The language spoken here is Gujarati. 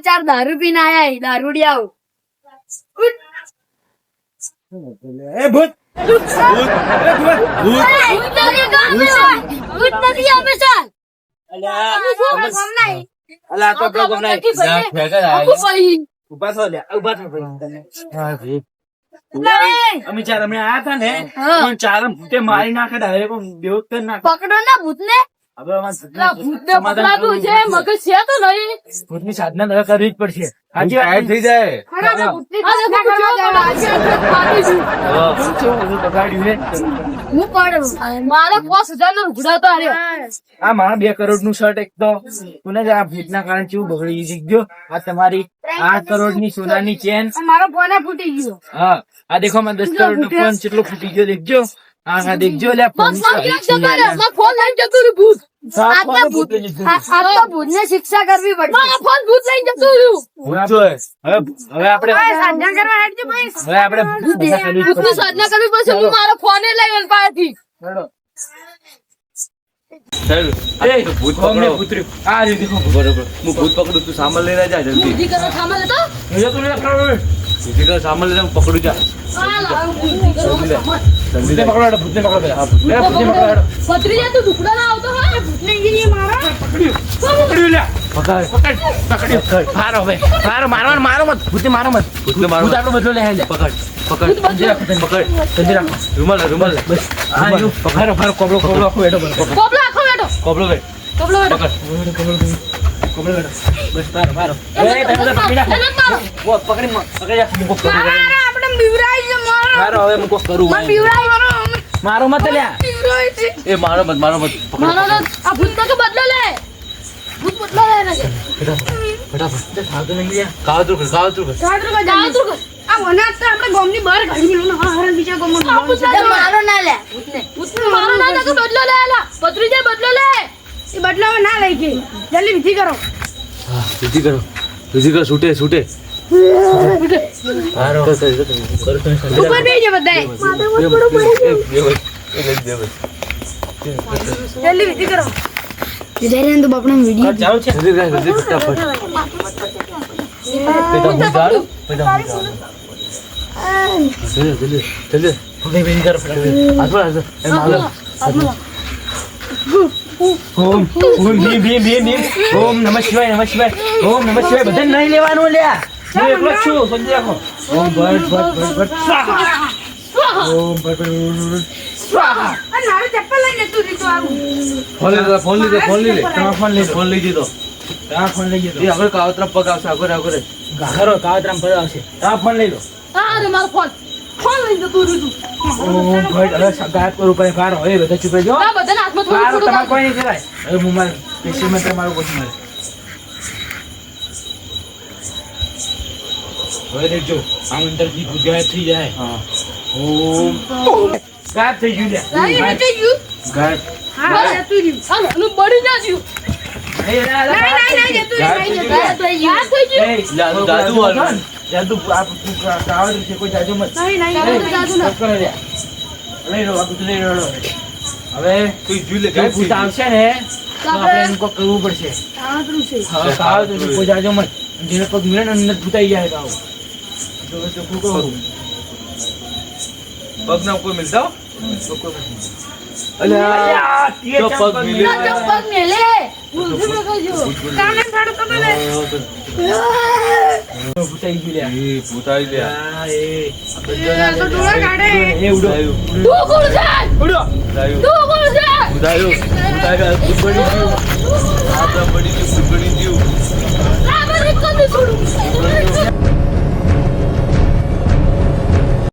બાર દારૂ પીને આયા દારૂડિયાઓ. એ ભૂત. ભૂત એ ભૂત. ભૂત અલ્યા અલ્યા તો આપણો ગમ નહીં ઊભા થો લ્યા ઊભા થો ભાઈ અમે ચાર હમણાં આયા હતા ને ચાર ભૂતે મારી નાખે ડાયરેક્ટ પકડો ના ભૂત ને હવે અમારે ભૂત ને પકડાતું છે મગજ છે તો નહીં. ભૂતની સાધના કરવી જ પડશે. થઈ જાય. આ મારે નો બે કરોડનું શર્ટ એક તો. તું જ આ ભૂતના કારણે કેવું બગડી ગયો આ તમારી આઠ કરોડની સોનાની ચેન. મારો ફોન ફૂટી ગયો. હા. આ દેખો મારા દસ કરોડ નો ફોન કેટલો ફૂટી ગયો દેખજો. હા દેખજો લે ફોન ફોન લઈને જતો ભૂત. શિક્ષા કરવી પડશે. ફોન ભૂત લઈને જતું રહ્યું. હવે હવે આપણે સાધના કરવા હેડજો ભાઈ. હવે આપણે ભૂતની કરવી જ ભૂતની પડશે. સાધના કરવી પડશે. હું મારો ફોન લઈ પાસેથી. હેડો. ચાલ એ, આ તો ભૂત ફોનને પકડો. ભૂત રહ્યું. આ રહ્યું દેખો. બરોબર હું ભૂત પકડું તું સામાન લઈને જા જલ્દી. કરો સામાન તું લઈને પકડું જા ભૂતને લે ભૂતને પકડો પેલા. ભૂતને લે, ભૂતને પકડો તું ટુકડા ના આવતો હા ભૂતને ઇન્જિનિયર મારા પકડ્યું. પકડ્યું લે. પકડ પકડ, પકડ્યું. મારો હવે. મારો, મારવાનો, મારો મત. ભૂતે મારો મત. ભૂતને મારો ભૂત બદલો લે, હે પકડ પકડ સમજી પકડ રાખો. રૂમાલ રૂમાલ. બસ. આ. મારો, મારો કોબળો, કોબળો આખો બેઠો કોબળો, આખો બેઠો કોબળો બેઠો પકડ કોબળો, કોબળો બસ, મારો, મારો. એ, તમે બધા પકડી રાખો. એને પકડી, મ- પકડી રાખ. મૂકો, પકડી રાખ. મારા આપણે બીવરાઈ છે મારો. મારો, હવે મૂકો, કરું. મને બીવરાઈ મારો મારો મત લે બીવરાઈ છે. એ મારો મત મારો મત. પકડ મારો આ ભૂતનો કે બદલો લે. ભૂત બદલો લે એને કે. ફટાફટ નહીં લ્યા. કાવતરું કર કાવતરું કર. જાતું કર જાતું કર આ વના તો આપણે ગામની બહાર ગાડી મેલું હા હરણ બીજા ગામમાં મારો ના લે. ભૂતને. ભૂતને મારો ના લે બદલો લે જાય બદલો લે. એ બદલો ના લઈ ગઈ. જલ્દી વિધિ કરો. હા વિધિ કરો. વિધિ કરો છૂટે છૂટે. ઉપર રાખો. બેહી બધાય. જલ્દી વિધિ કરો. વિધાઈ તો બાપડા વિડિયો ચાલુ છે. જલ્દી કર જલ્દી ફટાફટ. પેટા હું ચાલ પેટા હું ચાલ જલ્દી જલ્દી જલ્દી. પકડી બેન કરો ફટાફટ. હાથ પર હાથ એમ માલો ઓમ ઓમ ભીમ ભીમ ભીમ ભીમ. ઓમ નમઃ શિવાય નમઃ શિવાય. ઓમ નમઃ શિવાય. બધા નહીં લેવાનું લ્યા. હું એકલો છું સમજી રાખો. ઓમ ભટ ભટ ભટ ભટ સ્વાહા. ઓમ ભટ ભટ સ્વાહા. અને મારે ચપ્પલ લઈને તું રીતો આવું. ફોન લીધો ફોન લીધો ફોન લઈ લે તમારો ફોન લઈ ફોન લઈ દીધો આ ફોન લઈ એ ગયો આગળ કાવતરા પગ આવશે આગળ આગળ ઘાઘરો કાવતરા પગ આવશે. આ ફોન લઈ લો. હા રે મારો ફોન. ફોન લઈને તું રીતો ઓમ ભટ હવે ગાયબ કરું પડે કારો હવે બધા ચૂપ રહેજો. આ બધાના હાથમાં થોડું થોડું તમારે કોઈ નહીં કરાય હવે હું મારે પેશી માં તમારું કોઈ મારે. હવે દેખજો આમ અંદરથી ભૂત ગાયબ થઈ જાય. હા. ઓમ. ગાયબ થઈ ગયું લે વેચી ગયું? ગાયબ. હા જતું રહ્યું. મને બળી ના ગયું. નહીં નહીં નહીં જતું રહ્યું નહીં જતું રહ્યું થઈ ગયું. જાદુ વાળું. જાદુ આ તું કા- કાવડ છે કોઈ જાદુ મત નહીં નહીં એ, નહીં જાદુ ના ચપ કરે લે. લઈ લો આ બધું લઈ લો હવે કોઈ જોઈ લે જો ગાયબ થઈ ભૂત ગયું. આવશે ને તો આપણે- આપણે એનું કોક કરવું પડશે આતરું છે હવે કાવડ તો કોઈ જાદુ મત જેને પગ મળે ને અંદર ભૂતાઈ જાય કાવ તો તો શું કહું પગ ના કોઈ મિલતા હો? અલ્યા, અલ્યા તે તો ચંપલ પગ મિલે. ના ચપ્પલ મેલે ભૂલથી મેં કહ્યું કામે સાડું કમે પડી ગયું. પડી ગયું